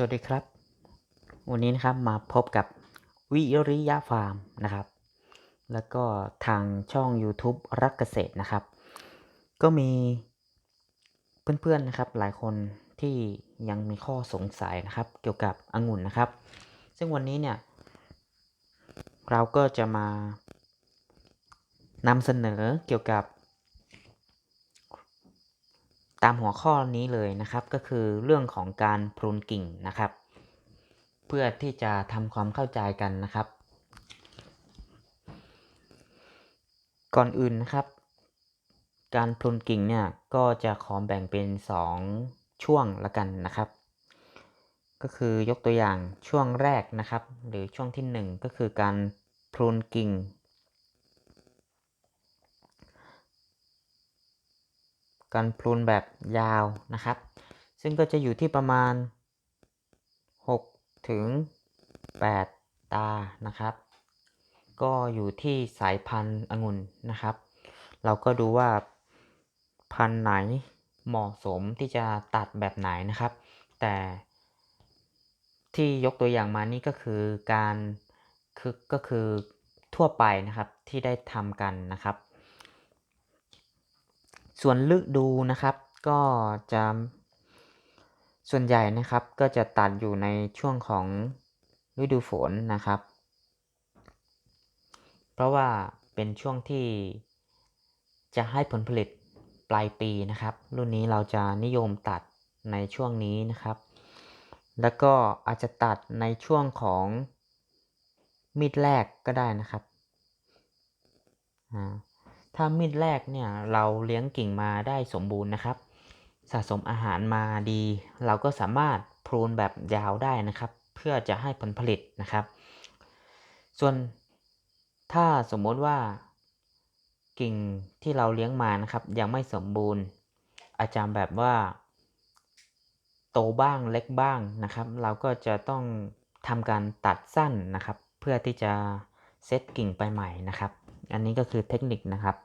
สวัสดีครับ วันนี้นะครับมาพบกับวิริยะฟาร์มนะครับ แล้วก็ทางช่อง YouTube รักเกษตรนะครับ ก็มีเพื่อนๆนะครับหลายคนที่ยังมีข้อสงสัยนะครับ เกี่ยวกับองุ่นนะครับ ซึ่งวันนี้เนี่ย เราก็จะมานำเสนอเกี่ยวกับ ตามหัวข้อนี้เลยนะครับ ก็คือเรื่องของการพรุนกิ่งนะครับ เพื่อที่จะทำความเข้าใจกันนะครับ ก่อนอื่นนะครับ การพรุนกิ่งเนี่ยก็จะขอแบ่งเป็น 2 ช่วงละกันนะครับ ก็คือยกตัวอย่างช่วงแรกนะครับ หรือช่วงที่ 1 ก็คือการพรุนกิ่ง การพรุนแบบยาวนะครับ ซึ่งก็จะอยู่ที่ประมาณ 6 ถึง 8 ตานะครับ ก็อยู่ที่สายพันธุ์องุ่นนะครับ เราก็ดูว่าพันธุ์ไหนเหมาะสมที่จะตัดแบบไหนนะครับ แต่ที่ยกตัวอย่างมานี่ก็คือการคือก็คือทั่วไปนะครับที่ได้ทำกันนะครับ ส่วนฤดูนะครับ ก็จะส่วนใหญ่นะครับก็จะตัดอยู่ในช่วงของฤดูฝนนะครับ เพราะว่าเป็นช่วงที่จะให้ผลผลิตปลายปีนะครับ รุ่นนี้เราจะนิยมตัดในช่วงนี้นะครับ แล้วก็อาจจะตัดในช่วงของมีดแรกก็ได้นะครับอ่า ถ้ามีดแรกเนี่ยเราเลี้ยงกิ่งมาได้สมบูรณ์นะครับ สะสมอาหารมาดี เราก็สามารถพรูนแบบยาวได้นะครับ เพื่อจะให้ผลผลิตนะครับ ส่วนถ้าสมมติว่ากิ่งที่เราเลี้ยงมานะครับ ยังไม่สมบูรณ์ อาจารย์แบบว่า โตบ้างเล็กบ้างนะครับ เราก็จะต้องทำการตัดสั้นนะครับ เพื่อที่จะเซตกิ่งไปใหม่นะครับ อันนี้ก็คือเทคนิคนะครับ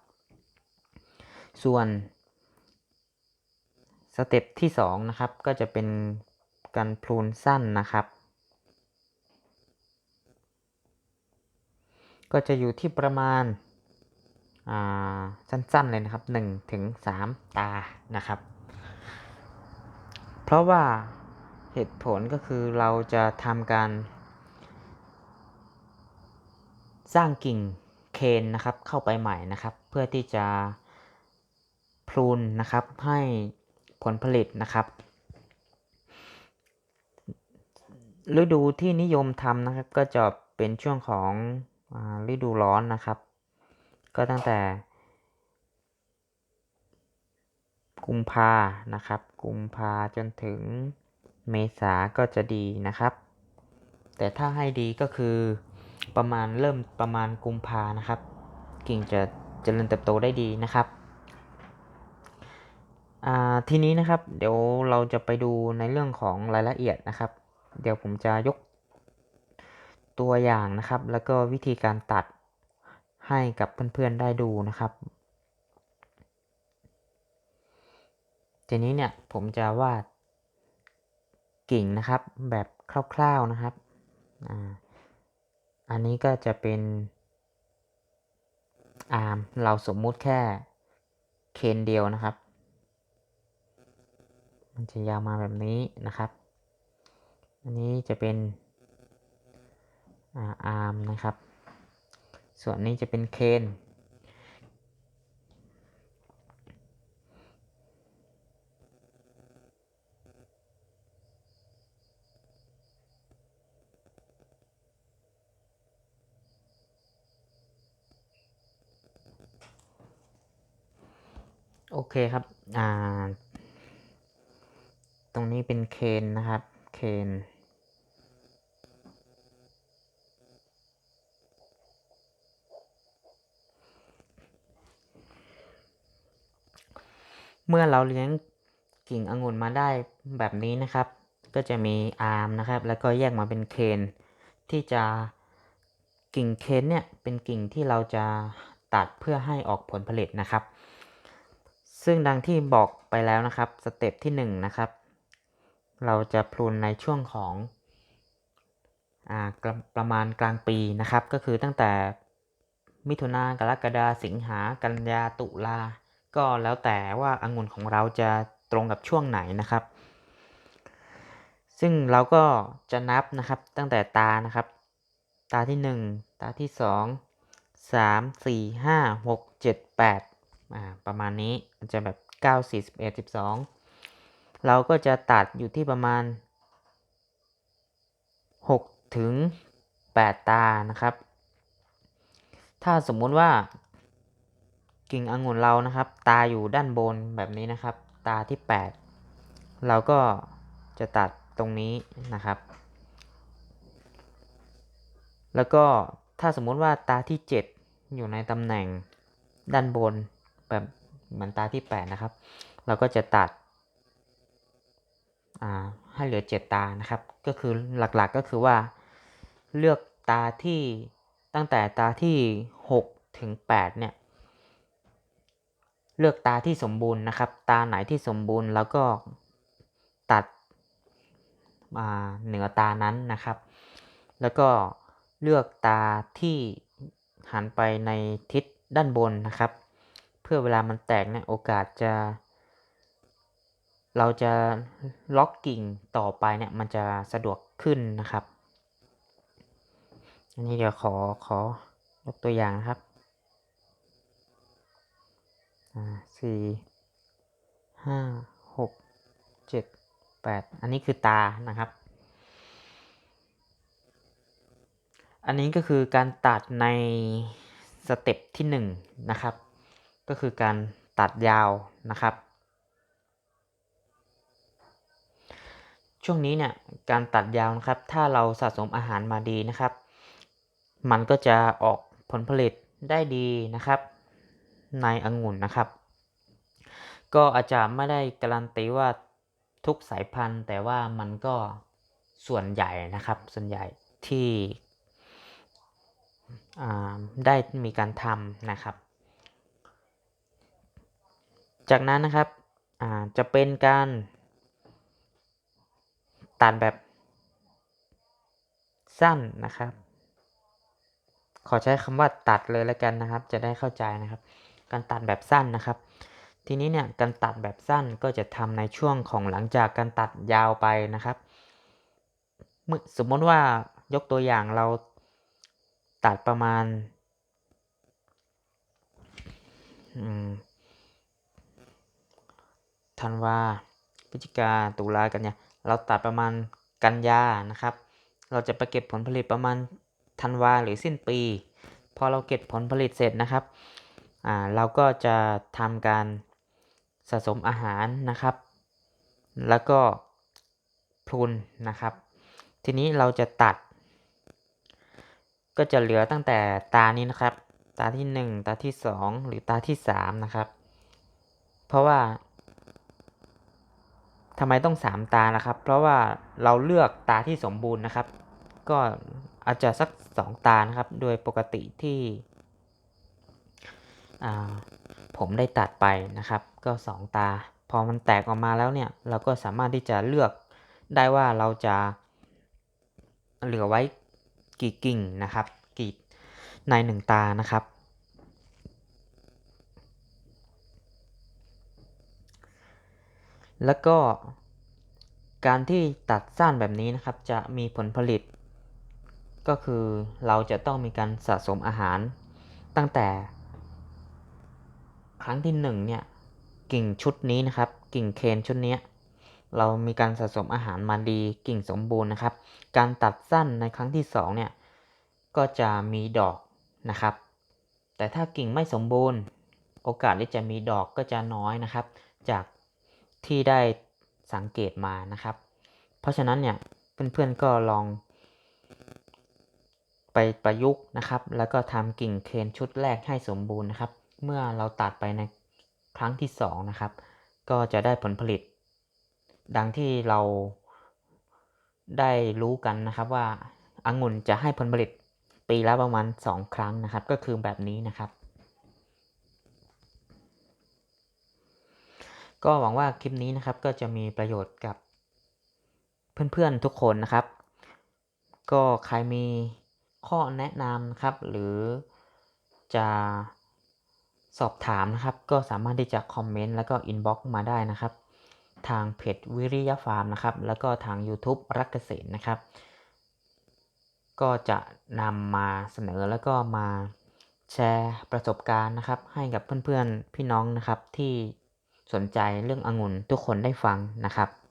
ส่วนสเต็ปที่2นะครับก็จะเป็นการพลูนสั้นนะครับ ก็จะอยู่ที่ประมาณสั้นๆเลยนะครับ1ถึง3ตานะครับ เพราะว่าเหตุผลก็คือเราจะทำการสร้างกิ่ง เคนนะครับเข้าไปใหม่นะครับ เพื่อที่จะพลูนนะครับให้ผลผลิตนะครับฤดูที่นิยมทำนะครับ ก็จะเป็นช่วงของฤดูร้อนนะครับ ก็ตั้งแต่กุมภานะครับ กุมภาจนถึงเมษาก็จะดีนะครับ แต่ถ้าให้ดีก็คือ ประมาณเริ่มประมาณกุมภานะครับ กิ่งจะเจริญเติบโตได้ดีนะครับทีนี้นะครับ เดี๋ยวเราจะไปดูในเรื่องของรายละเอียดนะครับ เดี๋ยวผมจะยกตัวอย่างนะครับ แล้วก็วิธีการตัดให้กับเพื่อนๆได้ดูนะครับ ทีนี้เนี่ยผมจะวาดกิ่งนะครับแบบคร่าวๆนะครับอ่า อันนี้ก็จะเป็นอาร์มเราสมมุติแค่เคนเดียวนะครับ มันจะยาวมาแบบนี้นะครับ อันนี้จะเป็นอาร์มนะครับ ส่วนนี้จะเป็นเคน โอเคครับ อ่า ตรงนี้เป็นเคนนะครับ เคน เมื่อเราเลี้ยงกิ่งองุ่นมาได้แบบนี้นะครับ ก็จะมีอาร์มนะครับ แล้วก็แยกมาเป็นเคน ที่จะกิ่งเคนเนี่ย เป็นกิ่งที่เราจะตัดเพื่อให้ออกผลผลิตนะครับ ซึ่งดังที่บอกไปแล้วนะครับสเต็ปที่1นนะครับเราจะพลูนในช่วงของอประมาณกลางปีนะครับ ก็คือตั้งแต่มิถุนากรกฎาสิงหากันยาตุลาก็แล้วแต่ว่าองุ่นของเราจะตรงกับช่วงไหนนะครับ ซึ่งเราก็จะนับนะครับตั้งแต่ตานะครับ ตาที่ 1 ตาที่ 2 3 4 5 6 7 8อ่าประมาณนี้ มันจะแบบ9 4 11 12 เราก็จะตัดอยู่ที่ประมาณ 6 ถึง 8 ตานะครับ ถ้าสมมุติว่ากิ่งองุ่นเรานะครับ ตาอยู่ด้านบนแบบนี้นะครับ ตาที่ 8 เราก็จะตัดตรงนี้นะครับ แล้วก็ถ้าสมมุติว่าตาที่ 7 อยู่ในตำแหน่งด้านบนแบบ มือนตาที่ 8 นะครับ เราก็จะตัดให้เหลือ 7 ตานะครับ ก็คือหลักๆก็คือว่าเลือกตาที่ตั้งแต่ตาที่ 6 ถึง 8 เนี่ย เลือกตาที่สมบูรณ์นะครับ ตาไหนที่สมบูรณ์แล้วก็ตัดเหนือตานั้นนะครับ แล้วก็เลือกตาที่หันไปในทิศด้านบนนะครับ เพื่อเวลามันแตกเนี่ยโอกาสจะ เราจะล็อกกิ่งต่อไปเนี่ยมันจะสะดวกขึ้นนะครับ อันนี้เดี๋ยวขอขอยกตัวอย่างนะครับสี่ห้าหกเจ็ดแปดอันนี้คือตานะครับ อันนี้ก็คือการตัดในสเต็ปที่1นนะครับ ก็คือการตัดยาวนะครับ ช่วงนี้เนี่ยการตัดยาวนะครับ ถ้าเราสะสมอาหารมาดีนะครับ มันก็จะออกผลผลิตได้ดีนะครับ ในองุ่นนะครับ ก็อาจจะไม่ได้การันตีว่าทุกสายพันธุ์ แต่ว่ามันก็ส่วนใหญ่นะครับ ส่วนใหญ่ที่ได้มีการทำนะครับ จากนั้นนะครับจะเป็นการตัดแบบสั้นนะครับ ขอใช้คำว่าตัดเลยแล้วกันนะครับ จะได้เข้าใจนะครับ การตัดแบบสั้นนะครับ ทีนี้เนี่ยการตัดแบบสั้นก็จะทำในช่วงของหลังจากการตัดยาวไปนะครับสมมติว่ายกตัวอย่างเราตัดประมาณ ธันวาพฤศจิกาตุลากันยาเราตัดประมาณกันยานะครับ เราจะไปเก็บผลผลิตประมาณธันวาหรือสิ้นปี พอเราเก็บผลผลิตเสร็จนะครับอ่าเราก็จะทำการสะสมอาหารนะครับ แล้วก็พรุนนะครับ ทีนี้เราจะตัด ก็จะเหลือตั้งแต่ตานี้นะครับ ตาที่ 1 ตาที่ 2 หรือตาที่ 3 นะครับ เพราะว่า ทำไมต้อง 3 ตานะครับ เพราะว่าเราเลือกตาที่สมบูรณ์นะครับ ก็อาจจะสัก 2 ตานะครับ โดยปกติที่ผมได้ตัดไปนะครับ ก็ 2 ตา พอมันแตกออกมาแล้วเนี่ย เราก็สามารถที่จะเลือกได้ว่าเราจะเหลือไว้กี่กิ่งนะครับ กี่ในหนึ่งตานะครับ แล้วก็การที่ตัดสั้นแบบนี้นะครับ จะมีผลผลิต ก็คือเราจะต้องมีการสะสมอาหาร ตั้งแต่ ครั้งที่1เนี่ยกิ่งชุดนี้นะครับ กิ่งเคนชุดนี้เรามีการสะสมอาหารมาดีกิ่งสมบูรณ์นะครับ การตัดสั้นในครั้งที่2เนี่ยก็จะมีดอกนะครับ แต่ถ้ากิ่งไม่สมบูรณ์ โอกาสที่จะมีดอกก็จะน้อยนะครับ จาก ที่ได้สังเกตมานะครับ เพราะฉะนั้นเนี่ยเพื่อนๆก็ลองไปประยุกต์นะครับ แล้วก็ทำกิ่งเคนชุดแรกให้สมบูรณ์นะครับ เมื่อเราตัดไปในครั้งที่2นะครับ ก็จะได้ผลผลิต ดังที่เราได้รู้กันนะครับว่าอางุ่นจะให้ผลผลิตปีละประมาณ 2 ครั้งนะครับ ก็คือแบบนี้นะครับ ก็หวังว่าคลิปนี้นะครับก็จะมีประโยชน์กับเพื่อนๆทุกคนนะครับ ก็ใครมีข้อแนะนำนะครับ หรือจะสอบถามนะครับ ก็สามารถที่จะคอมเมนต์แล้วก็อินบ็อกซ์มาได้นะครับ ทางเพจวิริยฟาร์มนะครับ แล้วก็ทาง YouTube รักเกษตรนะครับ ก็จะนำมาเสนอแล้วก็มาแชร์ประสบการณ์นะครับ ให้กับเพื่อนๆพี่น้องนะครับที่ สนใจเรื่ององุ่นทุกคนได้ฟังนะครับ